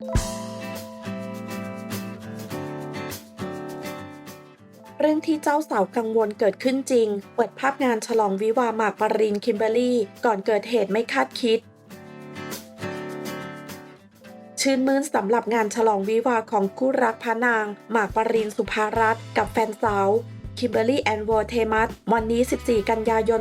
เรื่องที่เจ้าสาวกังวลเกิดขึ้นจริง เปิดภาพงานฉลองวิวาหมากปรินคิมเบอรี่ ก่อนเกิดเหตุไม่คาดคิด ชื่นมื่นสำหรับงานฉลองวิวาของคู่รักพระนาง หมากปรินสุภารัตน์กับแฟนสาว คิมเบอรรี่แอนด์วอเทมัสวันนี้ 14 กันยายน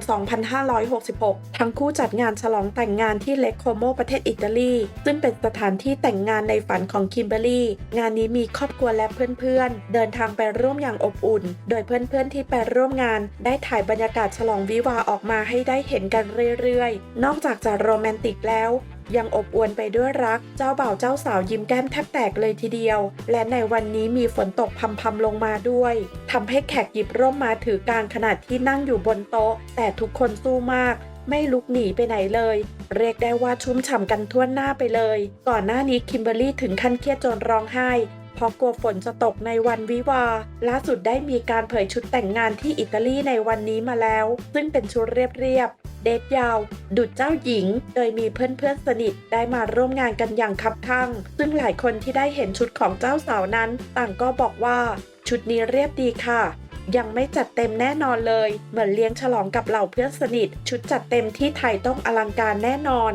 2566 ทั้งคู่จัดงานฉลองแต่งงานที่เลคโคโมประเทศอิตาลี ซึ่งเป็นสถานที่แต่งงานในฝันของคิมเบอรรี่ งานนี้มีครอบครัวและเพื่อนๆ เดินทางไปร่วมอย่างอบอุ่น โดยเพื่อนๆที่ไปร่วมงาน ได้ถ่ายบรรยากาศฉลองวิวาออกมาให้ได้เห็นกันเรื่อยๆ นอกจากจะโรแมนติกแล้ว ยังอบอวลไปด้วยรัก เจ้าบ่าวเจ้าสาวยิ้มแก้มแทบแตกเลยทีเดียว และในวันนี้มีฝนตกพำๆลงมาด้วยทำให้แขกหยิบร่มมาถือกลางขนาดที่นั่งอยู่บนโต๊ะ แต่ทุกคนสู้มากไม่ลุกหนีไปไหนเลย เรียกได้ว่าชุ่มฉ่ำกันทั่วหน้าไปเลย ก่อนหน้านี้คิมเบอรรี่ถึงขั้นเครียดจนร้องไห้ เพราะกลัวฝนจะตกในวันวิวา ล่าสุดได้มีการเผยชุดแต่งงานที่อิตาลีในวันนี้มาแล้ว ซึ่งเป็นชุดเรียบๆเดทยาว ดุดเจ้าหญิง โดยมีเพื่อนๆสนิทได้มาร่วมงานกันอย่างคับข้างซึ่งหลายคนที่ได้เห็นชุดของเจ้าสาวนั้น ต่างก็บอกว่าชุดนี้เรียบดีค่ะ ยังไม่จัดเต็มแน่นอนเลย เหมือนเลี้ยงฉลองกับเหล่าเพื่อนสนิท ชุดจัดเต็มที่ไทยต้องอลังการแน่นอน